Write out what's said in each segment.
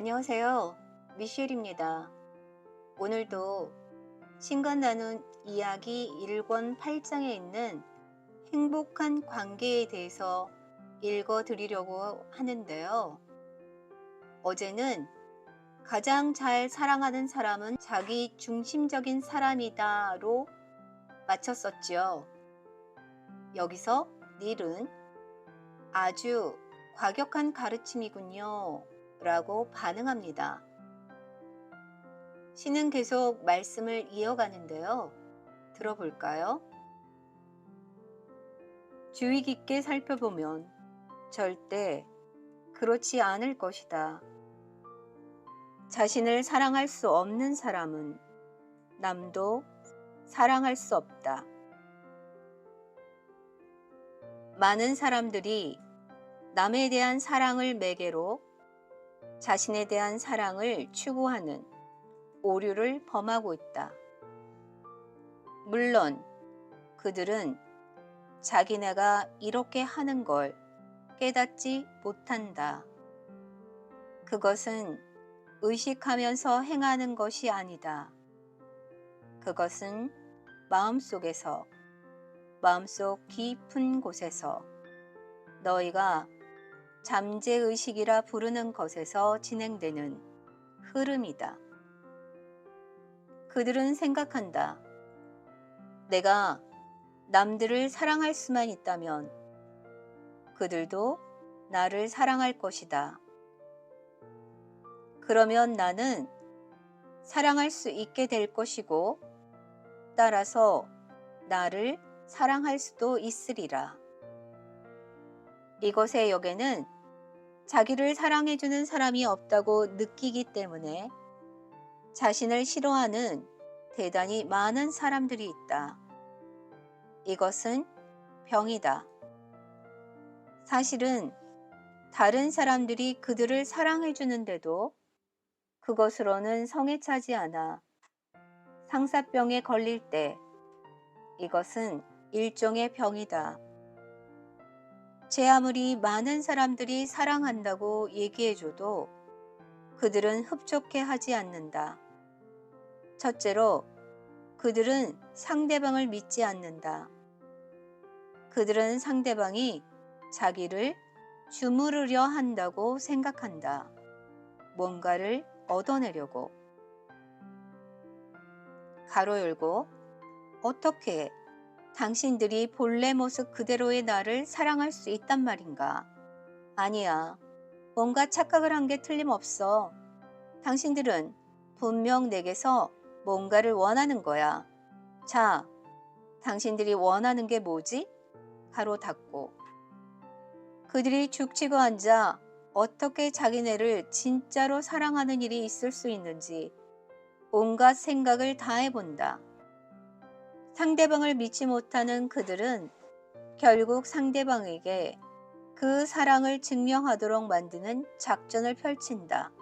안녕하세요. 미셸입니다. 오늘도 신간 나눈 이야기 1권 8장에 있는 행복한 관계에 대해서 읽어 드리려고 하는데요. 어제는 가장 잘 사랑하는 사람은 자기 중심적인 사람이다로 마쳤었지요. 여기서 닐은 아주 과격한 가르침이군요. 라고 반응합니다. 신은 계속 말씀을 이어가는데요. 들어볼까요? 주의 깊게 살펴보면 절대 그렇지 않을 것이다. 자신을 사랑할 수 없는 사람은 남도 사랑할 수 없다. 많은 사람들이 남에 대한 사랑을 매개로 자신에 대한 사랑을 추구하는 오류를 범하고 있다. 물론 그들은 자기네가 이렇게 하는 걸 깨닫지 못한다. 그것은 의식하면서 행하는 것이 아니다. 그것은 마음속에서, 마음속 깊은 곳에서 너희가 잠재의식이라 부르는 것에서 진행되는 흐름이다. 그들은 생각한다. 내가 남들을 사랑할 수만 있다면 그들도 나를 사랑할 것이다. 그러면 나는 사랑할 수 있게 될 것이고 따라서 나를 사랑할 수도 있으리라. 이것의 역에는 자기를 사랑해주는 사람이 없다고 느끼기 때문에 자신을 싫어하는 대단히 많은 사람들이 있다. 이것은 병이다. 사실은 다른 사람들이 그들을 사랑해주는데도 그것으로는 성에 차지 않아 상사병에 걸릴 때 이것은 일종의 병이다. 제 아무리 많은 사람들이 사랑한다고 얘기해줘도 그들은 흡족해 하지 않는다. 첫째로, 그들은 상대방을 믿지 않는다. 그들은 상대방이 자기를 주무르려 한다고 생각한다. 뭔가를 얻어내려고. 가로 열고, 어떻게 당신들이 본래 모습 그대로의 나를 사랑할 수 있단 말인가? 아니야. 뭔가 착각을 한 게 틀림없어. 당신들은 분명 내게서 뭔가를 원하는 거야. 자, 당신들이 원하는 게 뭐지? 가로 닫고. 그들이 죽치고 앉아 어떻게 자기네를 진짜로 사랑하는 일이 있을 수 있는지 온갖 생각을 다 해본다. 상대방을 믿지 못하는 그들은 결국 상대방에게 그 사랑을 증명하도록 만드는 작전을 펼친다.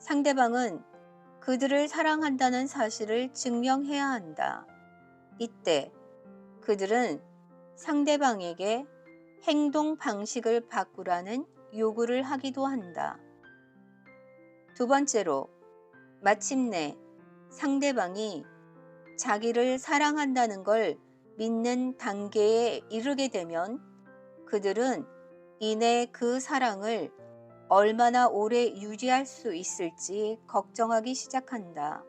상대방은 그들을 사랑한다는 사실을 증명해야 한다. 이때 그들은 상대방에게 행동 방식을 바꾸라는 요구를 하기도 한다. 두 번째로, 마침내 상대방이 자기를 사랑한다는 걸 믿는 단계에 이르게 되면 그들은 이내 그 사랑을 얼마나 오래 유지할 수 있을지 걱정하기 시작한다.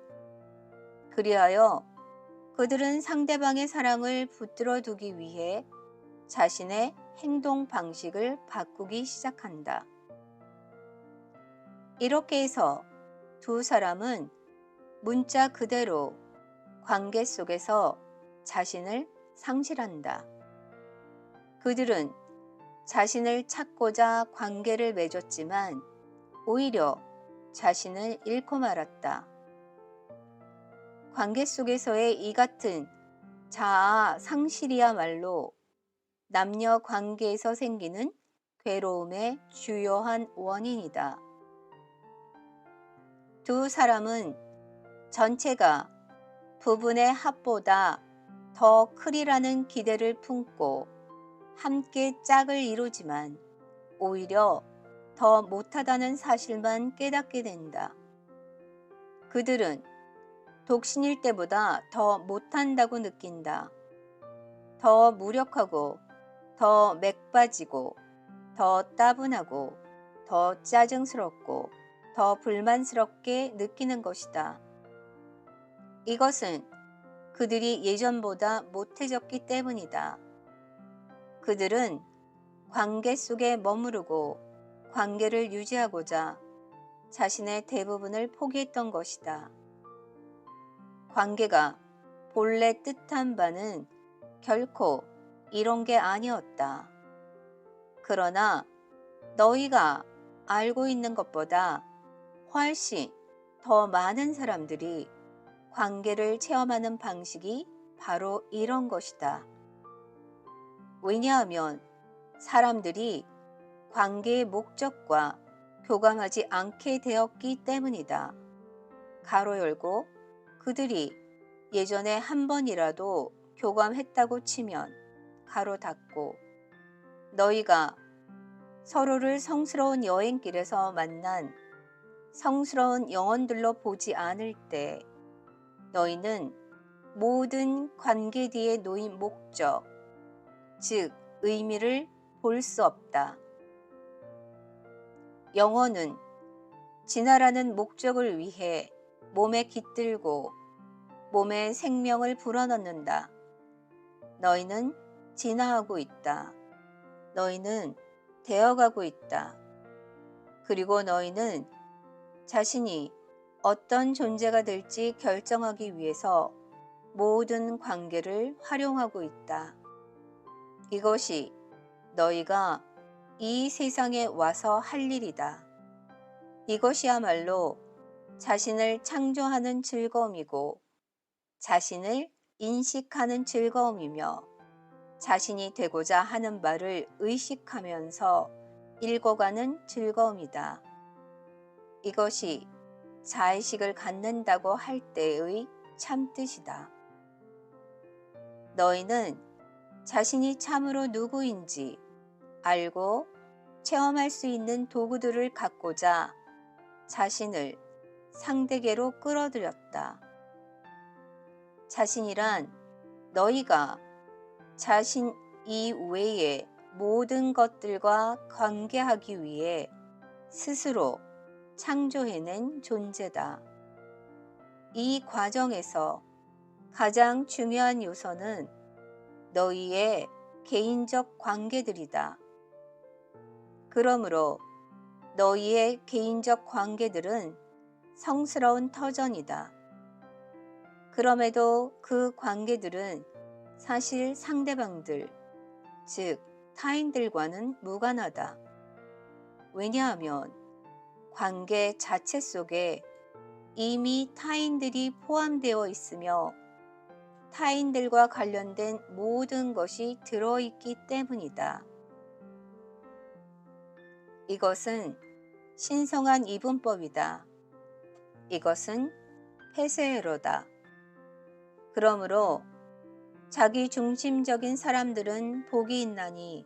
그리하여 그들은 상대방의 사랑을 붙들어 두기 위해 자신의 행동 방식을 바꾸기 시작한다. 이렇게 해서 두 사람은 문자 그대로 관계 속에서 자신을 상실한다. 그들은 자신을 찾고자 관계를 맺었지만 오히려 자신을 잃고 말았다. 관계 속에서의 이 같은 자아 상실이야말로 남녀 관계에서 생기는 괴로움의 주요한 원인이다. 두 사람은 전체가 부분의 합보다 더 크리라는 기대를 품고 함께 짝을 이루지만 오히려 더 못하다는 사실만 깨닫게 된다. 그들은 독신일 때보다 더 못한다고 느낀다. 더 무력하고, 더 맥빠지고, 더 따분하고, 더 짜증스럽고, 더 불만스럽게 느끼는 것이다. 이것은 그들이 예전보다 못해졌기 때문이다. 그들은 관계 속에 머무르고 관계를 유지하고자 자신의 대부분을 포기했던 것이다. 관계가 본래 뜻한 바는 결코 이런 게 아니었다. 그러나 너희가 알고 있는 것보다 훨씬 더 많은 사람들이 관계를 체험하는 방식이 바로 이런 것이다. 왜냐하면 사람들이 관계의 목적과 교감하지 않게 되었기 때문이다. 가로 열고 그들이 예전에 한 번이라도 교감했다고 치면 가로 닫고 너희가 서로를 성스러운 여행길에서 만난 성스러운 영혼들로 보지 않을 때 너희는 모든 관계 뒤에 놓인 목적, 즉 의미를 볼 수 없다. 영혼은 진화라는 목적을 위해 몸에 깃들고 몸에 생명을 불어넣는다. 너희는 진화하고 있다. 너희는 되어가고 있다. 그리고 너희는 자신이 어떤 존재가 될지 결정하기 위해서 모든 관계를 활용하고 있다. 이것이 너희가 이 세상에 와서 할 일이다. 이것이야말로 자신을 창조하는 즐거움이고 자신을 인식하는 즐거움이며 자신이 되고자 하는 바를 의식하면서 읽어가는 즐거움이다. 이것이 자의식을 갖는다고 할 때의 참뜻이다. 너희는 자신이 참으로 누구인지 알고 체험할 수 있는 도구들을 갖고자 자신을 상대계로 끌어들였다. 자신이란 너희가 자신 이외의 모든 것들과 관계하기 위해 스스로 창조해낸 존재다. 이 과정에서 가장 중요한 요소는 너희의 개인적 관계들이다. 그러므로 너희의 개인적 관계들은 성스러운 터전이다. 그럼에도 그 관계들은 사실 상대방들, 즉 타인들과는 무관하다. 왜냐하면 관계 자체 속에 이미 타인들이 포함되어 있으며 타인들과 관련된 모든 것이 들어있기 때문이다. 이것은 신성한 이분법이다. 이것은 폐쇄로다. 그러므로 자기 중심적인 사람들은 복이 있나니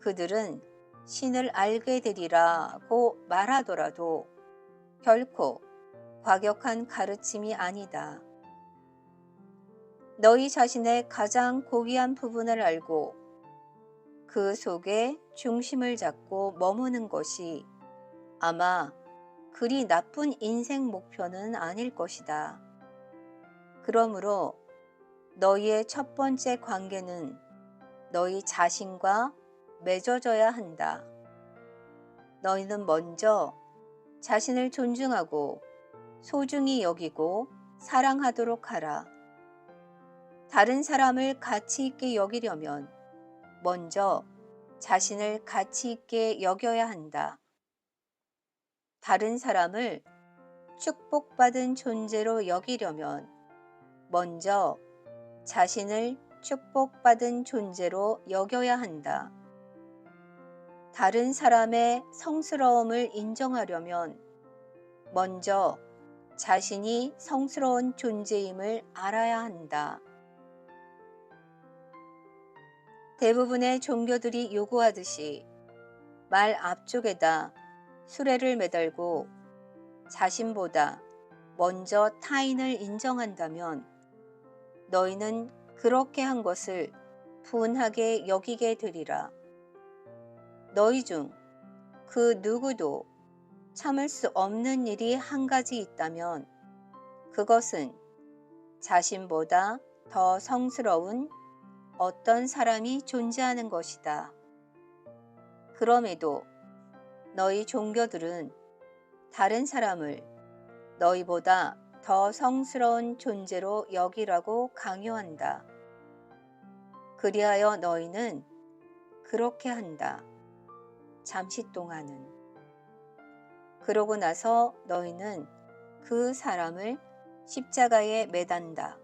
그들은 신을 알게 되리라고 말하더라도 결코 과격한 가르침이 아니다. 너희 자신의 가장 고귀한 부분을 알고 그 속에 중심을 잡고 머무는 것이 아마 그리 나쁜 인생 목표는 아닐 것이다. 그러므로 너희의 첫 번째 관계는 너희 자신과 맺어져야 한다. 너희는 먼저 자신을 존중하고 소중히 여기고 사랑하도록 하라. 다른 사람을 가치 있게 여기려면 먼저 자신을 가치 있게 여겨야 한다. 다른 사람을 축복받은 존재로 여기려면 먼저 자신을 축복받은 존재로 여겨야 한다. 다른 사람의 성스러움을 인정하려면 먼저 자신이 성스러운 존재임을 알아야 한다. 대부분의 종교들이 요구하듯이 말 앞쪽에다 수레를 매달고 자신보다 먼저 타인을 인정한다면 너희는 그렇게 한 것을 분하게 여기게 되리라. 너희 중 그 누구도 참을 수 없는 일이 한 가지 있다면 그것은 자신보다 더 성스러운 어떤 사람이 존재하는 것이다. 그럼에도 너희 종교들은 다른 사람을 너희보다 더 성스러운 존재로 여기라고 강요한다. 그리하여 너희는 그렇게 한다. 잠시 동안은. 그러고 나서 너희는 그 사람을 십자가에 매단다.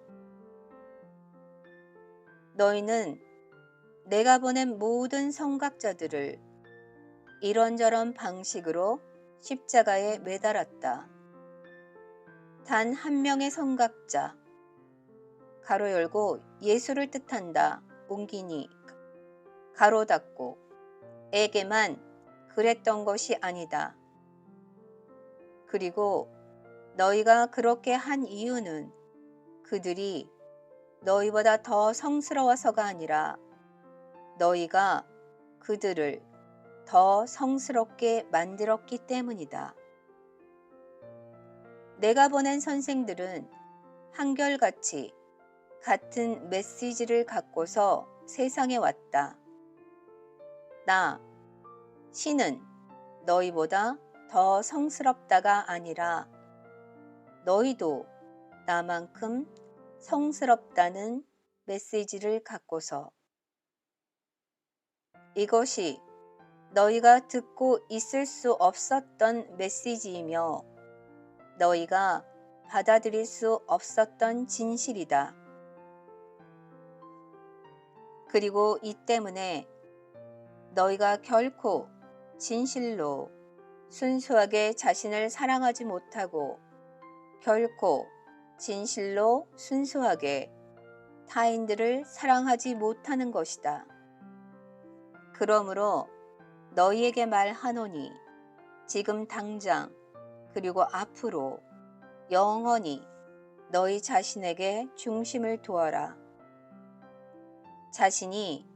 너희는 내가 보낸 모든 성각자들을 이런저런 방식으로 십자가에 매달았다. 단 한 명의 성각자, 가로 열고 예수를 뜻한다. 옮기니 가로 닫고 에게만 그랬던 것이 아니다. 그리고 너희가 그렇게 한 이유는 그들이 너희보다 더 성스러워서가 아니라 너희가 그들을 더 성스럽게 만들었기 때문이다. 내가 보낸 선생들은 한결같이 같은 메시지를 갖고서 세상에 왔다. 나, 신은 너희보다 더 성스럽다가 아니라 너희도 나만큼 성스럽다는 메시지를 갖고서 이것이 너희가 듣고 있을 수 없었던 메시지이며 너희가 받아들일 수 없었던 진실이다. 그리고 이 때문에 너희가 결코 진실로 순수하게 자신을 사랑하지 못하고 결코 진실로 순수하게 타인들을 사랑하지 못하는 것이다. 그러므로 너희에게 말하노니 지금 당장 그리고 앞으로 영원히 너희 자신에게 중심을 두어라. 자신이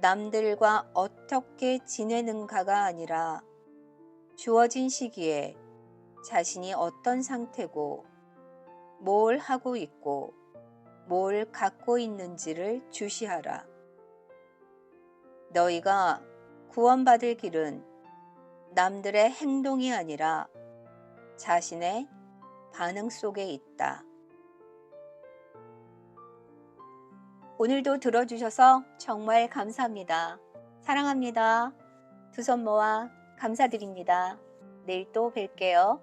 남들과 어떻게 지내는가가 아니라 주어진 시기에 자신이 어떤 상태고 뭘 하고 있고 뭘 갖고 있는지를 주시하라. 너희가 구원받을 길은 남들의 행동이 아니라 자신의 반응 속에 있다. 오늘도 들어주셔서 정말 감사합니다. 사랑합니다. 두 손 모아 감사드립니다. 내일 또 뵐게요.